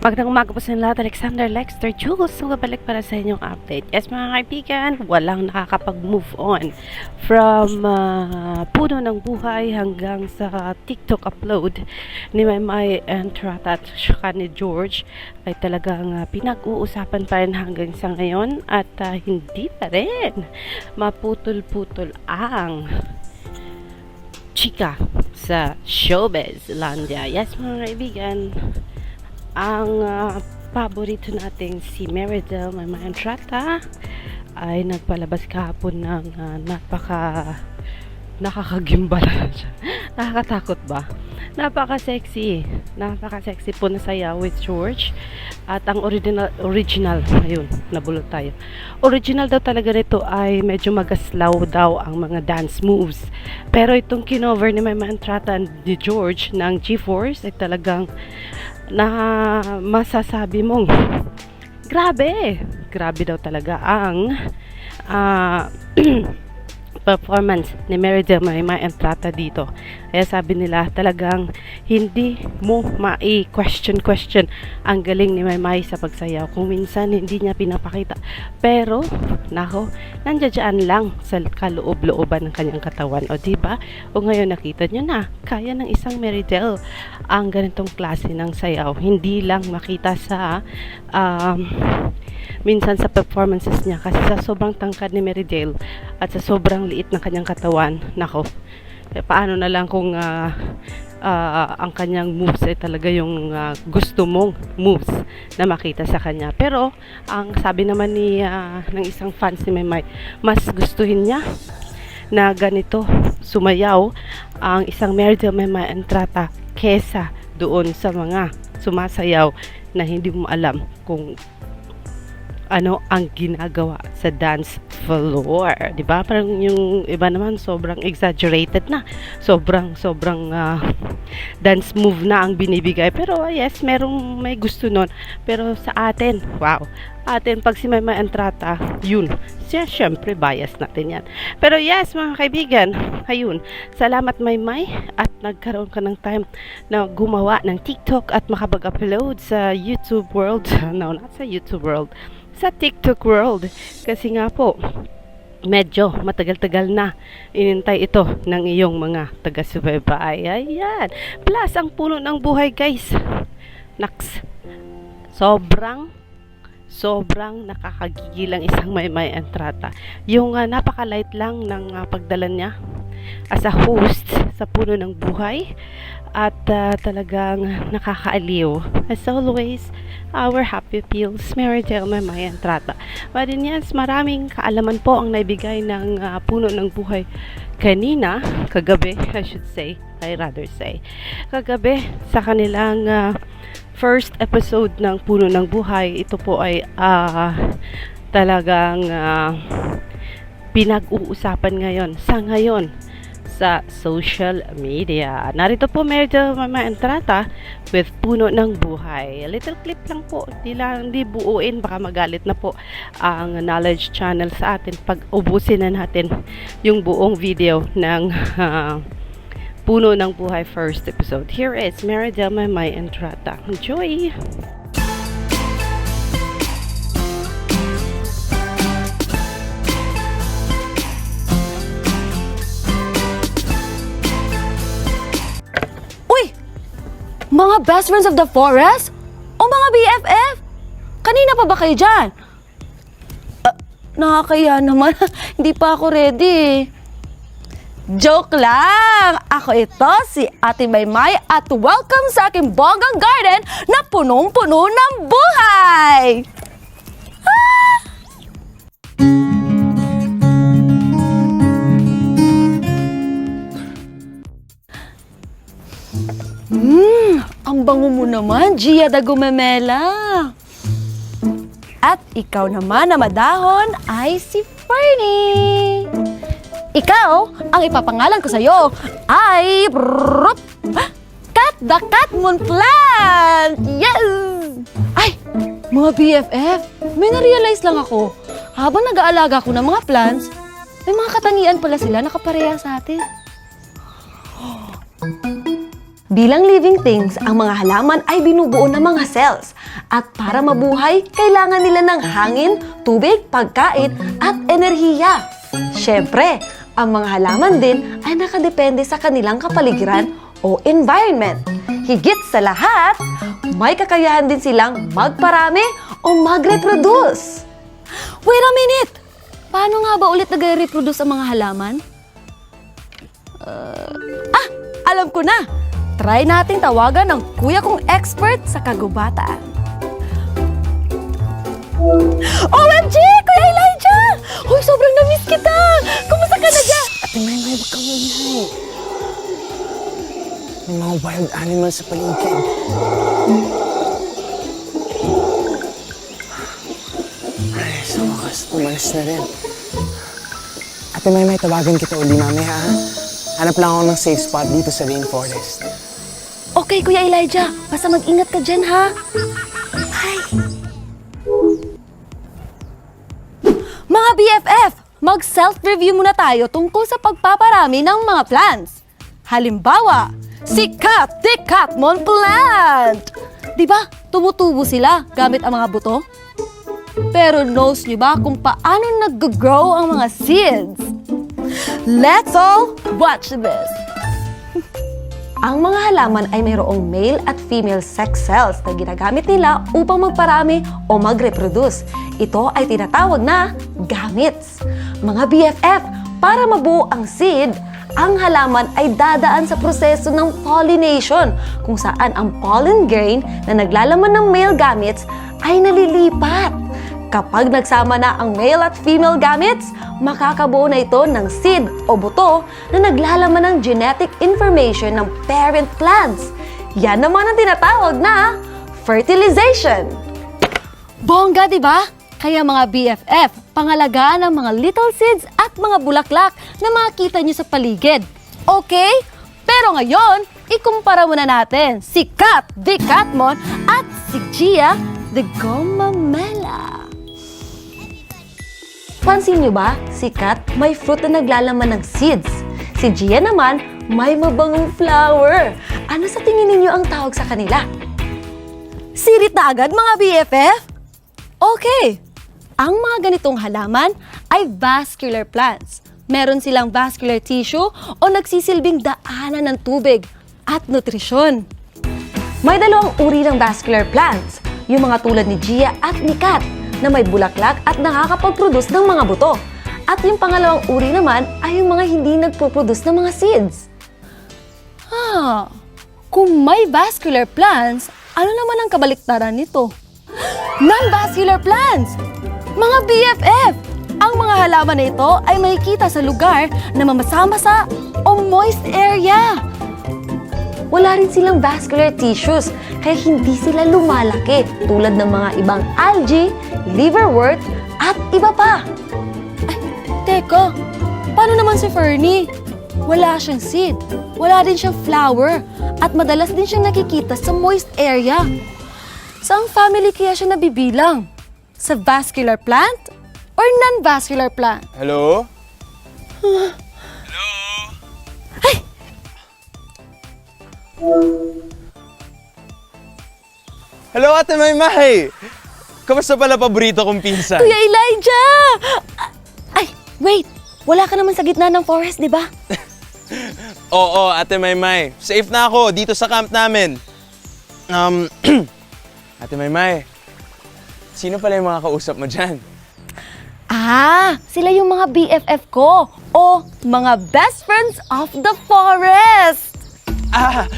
Magandang umaga po sa lahat, Alexander Lexter Jules. Babalik para sa inyong update. Yes, mga kaibigan, walang nakakapag-move on from uh, puno ng buhay hanggang sa TikTok upload ni Maymay and Trata at saka ni George ay talagang uh, pinag-uusapan pa rin hanggang sa ngayon at uh, hindi pa rin maputol-putol ang chika sa showbiz landia. Yes, mga kaibigan, ang ah, paborito nating si Meridel Mayantrata ay nagpalabas kahapon ng ah, napaka nakakagimbal siya. Nakakatakot ba? Napaka-sexy. Napaka-sexy po na saya with George. At ang original, original, ayun, nabulot tayo. Original daw talaga nito ay medyo magaslaw daw ang mga dance moves. Pero itong kinover ni Mama Entrata ni George ng G-Force ay talagang na masasabi mong grabe grabe daw talaga ang ah, performance ni Mary Del Marima Entrata dito. Kaya sabi nila talagang hindi mo mai-question question ang galing ni Maymay sa pagsayaw. Kung minsan hindi niya pinapakita. Pero, nako, nandiyan lang sa kaloob-looban ng kanyang katawan. O di ba? O ngayon nakita niyo na, kaya ng isang Mary Del ang ganitong klase ng sayaw. Hindi lang makita sa um, minsan sa performances niya kasi sa sobrang tangkad ni Meridale at sa sobrang liit ng kanyang katawan, nako, eh, paano na lang kung ah, ah, ang kanyang moves ay talaga yung ah, gusto mong moves na makita sa kanya. Pero, ang sabi naman ni ah, ng isang fans ni Maymay, mas gustuhin niya na ganito sumayaw ang isang Meridale Maymay Entrata kesa doon sa mga sumasayaw na hindi mo alam kung ano ang ginagawa sa dance floor. 'Di ba? Parang yung iba naman sobrang exaggerated na. Sobrang sobrang ah, dance move na ang binibigay. Pero ah, yes, merong may gusto nun. Pero sa atin, wow. Atin pag si Mama Entrata, yun. Siya syempre bias natin 'yan. Pero yes, mga kaibigan, ayun. Salamat Maymay at nagkaroon ka ng time na gumawa ng TikTok at makapag-upload sa YouTube world. No, not sa YouTube world sa TikTok world. Kasi nga po, medyo matagal-tagal na inintay ito ng iyong mga taga-subaybay. Ayan. Plus, ang puno ng buhay, guys. Naks. Sobrang sobrang nakakagigil ang isang may may entrata. Yung ah, napaka-light lang ng ah, pagdala niya as a host sa puno ng buhay at ah, talagang nakakaaliw. As always, our happy pills, Mary Del May Entrata. But din yes, maraming kaalaman po ang naibigay ng ah, puno ng buhay kanina, kagabi, I should say, I rather say, kagabi sa kanilang ah, first episode ng Puno ng Buhay. Ito po ay ah, talagang ah, pinag-uusapan ngayon sa ngayon sa social media. Narito po medyo Mama Entrata with Puno ng Buhay. Little clip lang po. Di lang, di buuin. Baka magalit na po ang Knowledge Channel sa atin pag ubusin na natin yung buong video ng ah, Puno ng Buhay first episode. Here is Meridel Mamay Entrata. Enjoy! Mga best friends of the forest? O mga BFF? Kanina pa ba kayo dyan? Ah, nakakaya naman. Hindi pa ako ready. Joke lang! Ako ito, si Ate Maymay at welcome sa aking bonggang garden na punong-puno ng buhay! Hmm, ang bango mo naman, Gia da Gumemela. At ikaw naman na madahon ay si Fernie. Ikaw, ang ipapangalan ko sa'yo ay... Rup, Cat the Catmoon Plant! Yes! Ay, mga BFF, may na-realize lang ako. Habang nag-aalaga ko ng mga plants, may mga katangian pala sila nakapareha sa atin. Bilang living things, ang mga halaman ay binubuo ng mga cells. At para mabuhay, kailangan nila ng hangin, tubig, pagkain, at enerhiya. Siyempre, ang mga halaman din ay nakadepende sa kanilang kapaligiran o environment. Higit sa lahat, may kakayahan din silang magparami o mag-reproduce. Wait a minute! Paano nga ba ulit nag-reproduce ang mga halaman? Uh, ah! Alam ko na! Try nating tawagan ng kuya kong expert sa kagubataan. OMG! Kuya Elijah! Hoy, sobrang na-miss kita! Kumusta ka na dyan? Ate May, may wag kang ingay. May mga wild animals sa paligid. Ay, sa wakas, umalis na rin. Ate May, may tawagan kita uli mamaya, ha? Hanap lang ako ng safe spot dito sa rainforest. Okay, Kuya Elijah. Basta mag-ingat ka dyan, ha? Hi! Mga BFF, mag-self-review muna tayo tungkol sa pagpaparami ng mga plants. Halimbawa, si Cat the Catmon plant! Di ba, tumutubo sila gamit ang mga buto? Pero knows niyo ba kung paano nag-grow ang mga seeds? Let's all watch this! Ang mga halaman ay mayroong male at female sex cells na ginagamit nila upang magparami o mag-reproduce. Ito ay tinatawag na gametes. Mga BFF, para mabuo ang seed, ang halaman ay dadaan sa proseso ng pollination kung saan ang pollen grain na naglalaman ng male gametes ay nalilipat. Kapag nagsama na ang male at female gametes, makakabuo na ito ng seed o buto na naglalaman ng genetic information ng parent plants. Yan naman ang tinatawag na fertilization. Bongga, di ba? Kaya mga BFF, pangalagaan ang mga little seeds at mga bulaklak na makikita nyo sa paligid. Okay? Pero ngayon, ikumpara muna natin si Kat the Catmon at si Gia the Gomamela. Pansin nyo ba? Si Kat may fruit na naglalaman ng seeds. Si Gia naman may mabangong flower. Ano sa tingin ninyo ang tawag sa kanila? Sirit na agad mga BFF? Okay. Ang mga ganitong halaman ay vascular plants. Meron silang vascular tissue o nagsisilbing daanan ng tubig at nutrisyon. May dalawang uri ng vascular plants, yung mga tulad ni Gia at ni Kat na may bulaklak at nakakapag-produce ng mga buto. At yung pangalawang uri naman ay yung mga hindi nagpo-produce ng mga seeds. Ah, kung may vascular plants, ano naman ang kabaliktaran nito? Non-vascular plants! Mga BFF! Ang mga halaman na ito ay makikita sa lugar na mamasa-masa o moist area. Wala rin silang vascular tissues, kaya hindi sila lumalaki tulad ng mga ibang algae, liverwort, at iba pa. Ay, teka, paano naman si Fernie? Wala siyang seed, wala din siyang flower, at madalas din siyang nakikita sa moist area. Saang family kaya siya nabibilang? Sa vascular plant or non-vascular plant? Hello? Hello, Ate May May! Kamusta pala paborito kong pinsan? Kuya Elijah! Ay, wait! Wala ka naman sa gitna ng forest, di ba? Oo, Ate May May. Safe na ako dito sa camp namin. Um, Ate May May, sino pala yung mga kausap mo dyan? Ah, sila yung mga BFF ko o mga best friends of the forest. Ah,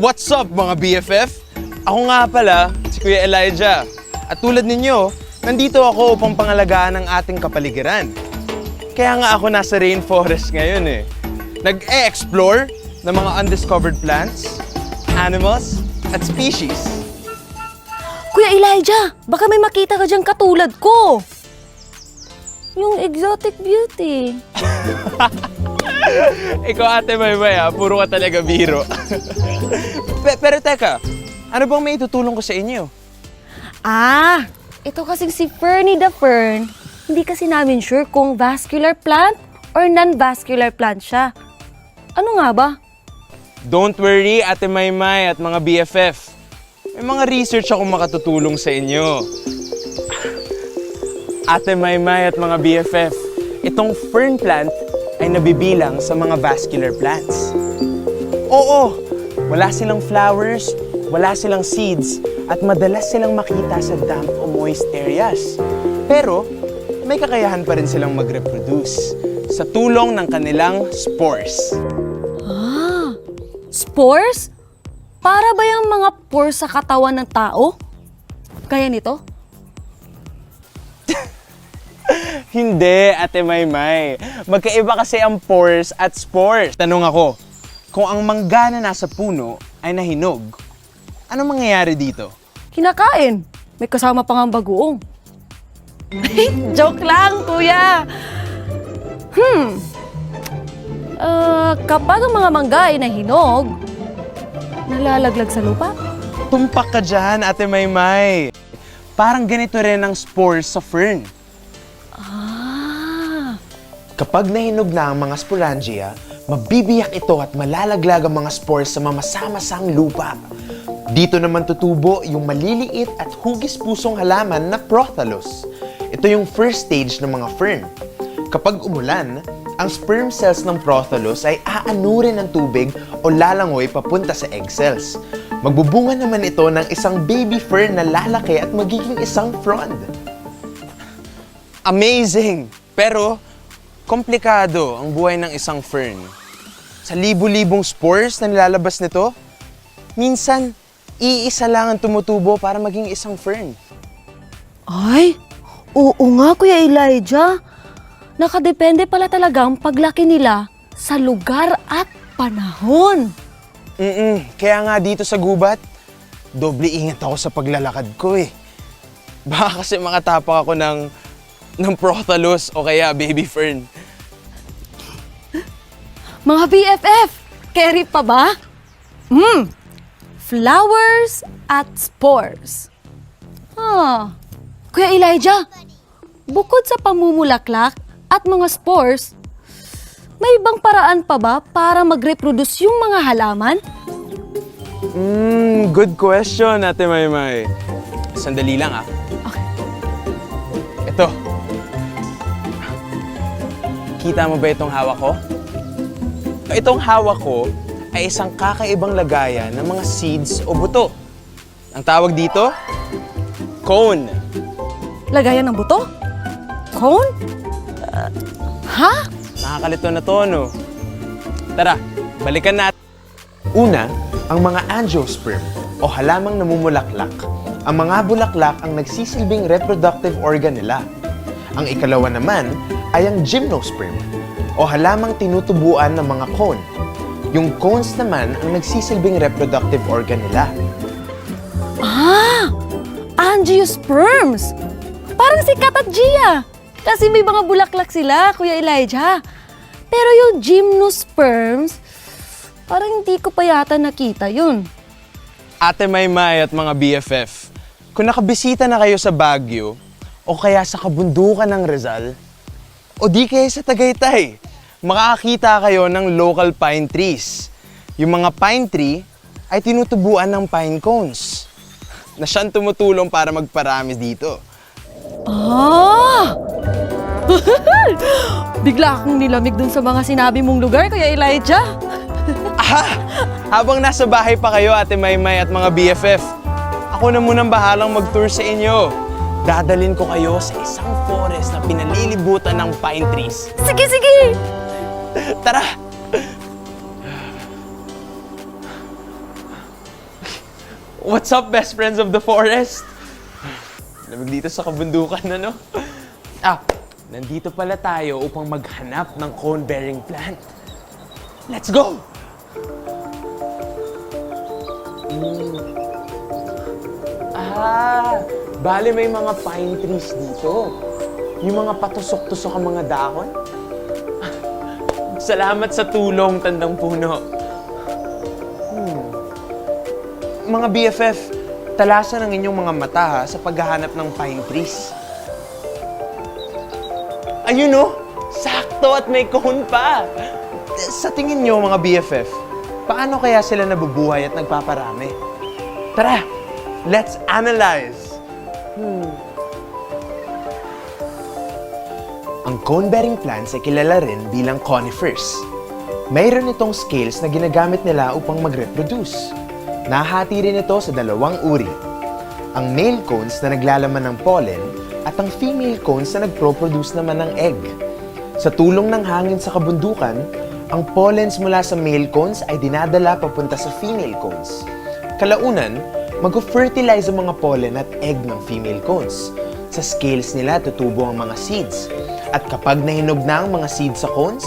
what's up mga BFF? Ako nga pala, si Kuya Elijah. At tulad ninyo, nandito ako upang pangalagaan ang ating kapaligiran. Kaya nga ako nasa rainforest ngayon eh. Nag-e-explore ng mga undiscovered plants, animals, at species. Kuya Elijah, baka may makita ka dyan katulad ko. Yung exotic beauty. Ikaw ate Maymay ah, puro ka talaga biro. Pe- pero teka, ano bang may itutulong ko sa inyo? Ah, ito kasing si Fernie the Fern. Hindi kasi namin sure kung vascular plant or non-vascular plant siya. Ano nga ba? Don't worry, Ate Maymay at mga BFF. May mga research ako makatutulong sa inyo. Ate Maymay at mga BFF, itong fern plant ay nabibilang sa mga vascular plants. Oo, wala silang flowers, wala silang seeds, at madalas silang makita sa damp o moist areas. Pero, may kakayahan pa rin silang mag-reproduce sa tulong ng kanilang spores. Spores? Para ba yung mga pores sa katawan ng tao? Kaya nito? Hindi, Ate Maymay. Magkaiba kasi ang pores at spores. Tanong ako, kung ang mangga na nasa puno ay nahinog, ano mangyayari dito? Kinakain. May kasama pa nga bagoong. Joke lang, kuya. Hmm. Ah, kapag ang mga mangga ay nahinog, nalalaglag sa lupa? Tumpak ka dyan, Ate Maymay. Parang ganito rin ang spores sa fern. Kapag nahinog na ang mga sporangia, mabibiyak ito at malalaglag ang mga spores sa mamasa-masang lupa. Dito naman tutubo yung maliliit at hugis-pusong halaman na prothallos. Ito yung first stage ng mga fern. Kapag umulan, ang sperm cells ng prothallos ay aanurin ng tubig o lalangoy papunta sa egg cells. Magbubunga naman ito ng isang baby fern na lalaki at magiging isang frond. Amazing! Pero, komplikado ang buhay ng isang fern. Sa libu-libong spores na nilalabas nito, minsan, iisa lang ang tumutubo para maging isang fern. Ay, oo nga, Kuya Elijah. Nakadepende pala talaga ang paglaki nila sa lugar at panahon. Mm kaya nga dito sa gubat, doble ingat ako sa paglalakad ko eh. Baka kasi makatapak ako ng, ng prothallos o kaya baby fern. Mga BFF, carry pa ba? Hmm, flowers at spores. Ah, Kuya Elijah, bukod sa pamumulaklak at mga spores, may ibang paraan pa ba para mag-reproduce yung mga halaman? Mm, good question, Ate Maymay. Sandali lang ah. Kita mo ba itong hawak ko? Itong hawak ko ay isang kakaibang lagayan ng mga seeds o buto. Ang tawag dito, cone. Lagayan ng buto? Cone? Uh, ha? Nakakalito na to, no? Tara, balikan natin. Una, ang mga angiosperm o halamang namumulaklak. Ang mga bulaklak ang nagsisilbing reproductive organ nila. Ang ikalawa naman ay ang gymnosperm o halamang tinutubuan ng mga cone. Yung cones naman ang nagsisilbing reproductive organ nila. Ah! Angiosperms! Parang si Kat at Gia. Kasi may mga bulaklak sila, Kuya Elijah. Pero yung gymnosperms, parang hindi ko pa yata nakita yun. Ate Maymay at mga BFF, kung nakabisita na kayo sa Baguio o kaya sa kabundukan ng Rizal, o di kaya sa Tagaytay, makakakita kayo ng local pine trees. Yung mga pine tree ay tinutubuan ng pine cones na siyang tumutulong para magparami dito. Ah! Bigla akong nilamig dun sa mga sinabi mong lugar, Kuya Elijah. Ah! Habang nasa bahay pa kayo, Ate Maymay at mga BFF, ako na munang bahalang mag-tour sa inyo. Dadalin ko kayo sa isang forest na pinalilibutan ng pine trees. Sige, sige! Tara! What's up, best friends of the forest? Lamig dito sa kabundukan, ano? Ah, nandito pala tayo upang maghanap ng cone-bearing plant. Let's go! Mm. Ah, bali may mga pine trees dito. Yung mga patusok-tusok ang mga dahon. Salamat sa tulong, Tandang Puno. Hmm. Mga BFF, talasan ang inyong mga mata ha, sa paghahanap ng pine trees. Ayun oh, sakto at may cone pa. Sa tingin nyo mga BFF, paano kaya sila nabubuhay at nagpaparami? Tara, let's analyze. Ang cone-bearing plants ay kilala rin bilang conifers. Mayroon itong scales na ginagamit nila upang mag-reproduce. Nahati rin ito sa dalawang uri. Ang male cones na naglalaman ng pollen at ang female cones na nagpro-produce naman ng egg. Sa tulong ng hangin sa kabundukan, ang pollens mula sa male cones ay dinadala papunta sa female cones. Kalaunan, mag-fertilize ang mga pollen at egg ng female cones. Sa scales nila tutubo ang mga seeds. At kapag nahinog na ang mga seeds sa cones,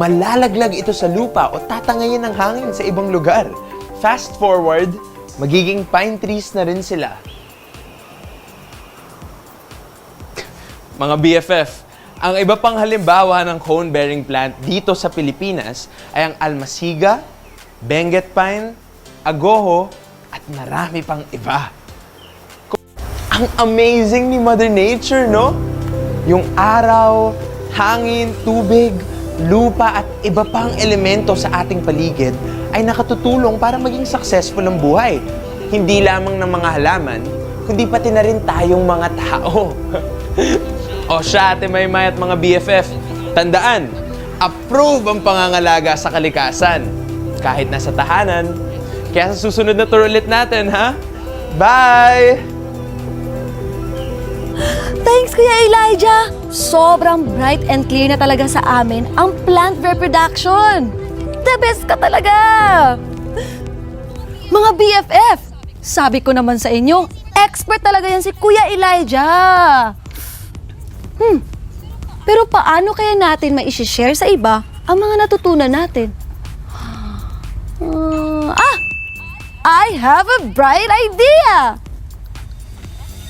malalaglag ito sa lupa o tatangayin ng hangin sa ibang lugar. Fast forward, magiging pine trees na rin sila. Mga BFF, ang iba pang halimbawa ng cone-bearing plant dito sa Pilipinas ay ang almasiga, benguet pine, agoho, at marami pang iba. Ang amazing ni Mother Nature, no? Yung araw, hangin, tubig, lupa at iba pang elemento sa ating paligid ay nakatutulong para maging successful ang buhay. Hindi lamang ng mga halaman, kundi pati na rin tayong mga tao. o siya, Ate Maymay at mga BFF, tandaan, approve ang pangangalaga sa kalikasan. Kahit nasa tahanan. Kaya sa susunod na tour ulit natin, ha? Bye! Thanks, Kuya Elijah! Sobrang bright and clear na talaga sa amin ang plant reproduction. The best ka talaga! Mga BFF, sabi ko naman sa inyo, expert talaga yan si Kuya Elijah. Hmm, pero paano kaya natin ma-share sa iba ang mga natutunan natin? I have a bright idea!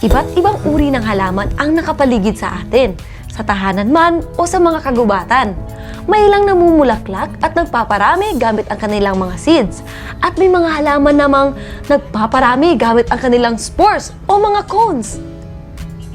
Iba't ibang uri ng halaman ang nakapaligid sa atin, sa tahanan man o sa mga kagubatan. May ilang namumulaklak at nagpaparami gamit ang kanilang mga seeds. At may mga halaman namang nagpaparami gamit ang kanilang spores o mga cones.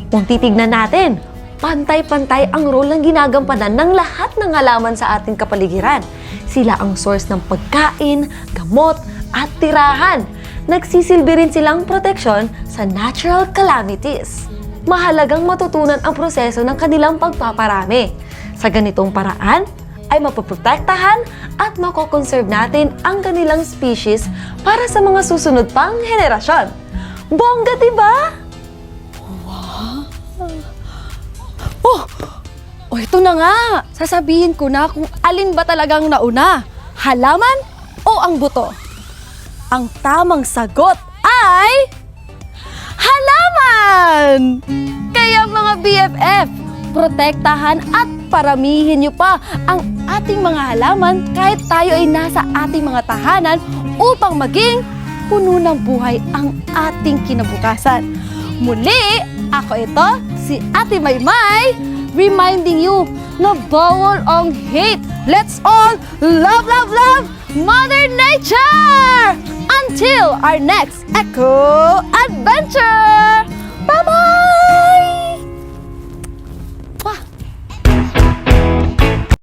Kung titignan natin, pantay-pantay ang role ng ginagampanan ng lahat ng halaman sa ating kapaligiran. Sila ang source ng pagkain, gamot, at tirahan. Nagsisilbi rin silang proteksyon sa natural calamities. Mahalagang matutunan ang proseso ng kanilang pagpaparami. Sa ganitong paraan, ay mapoprotektahan at makokonserve natin ang kanilang species para sa mga susunod pang henerasyon. Bongga, diba? Oh! Oh, ito na nga! Sasabihin ko na kung alin ba talagang nauna. Halaman o ang buto? Ang tamang sagot ay... Halaman! Kaya mga BFF, protektahan at paramihin niyo pa ang ating mga halaman kahit tayo ay nasa ating mga tahanan upang maging puno ng buhay ang ating kinabukasan. Muli, ako ito, si Ate Maymay, reminding you na bawal ang hate. Let's all love, love, love Mother Nature! until our next Echo Adventure. Bye bye.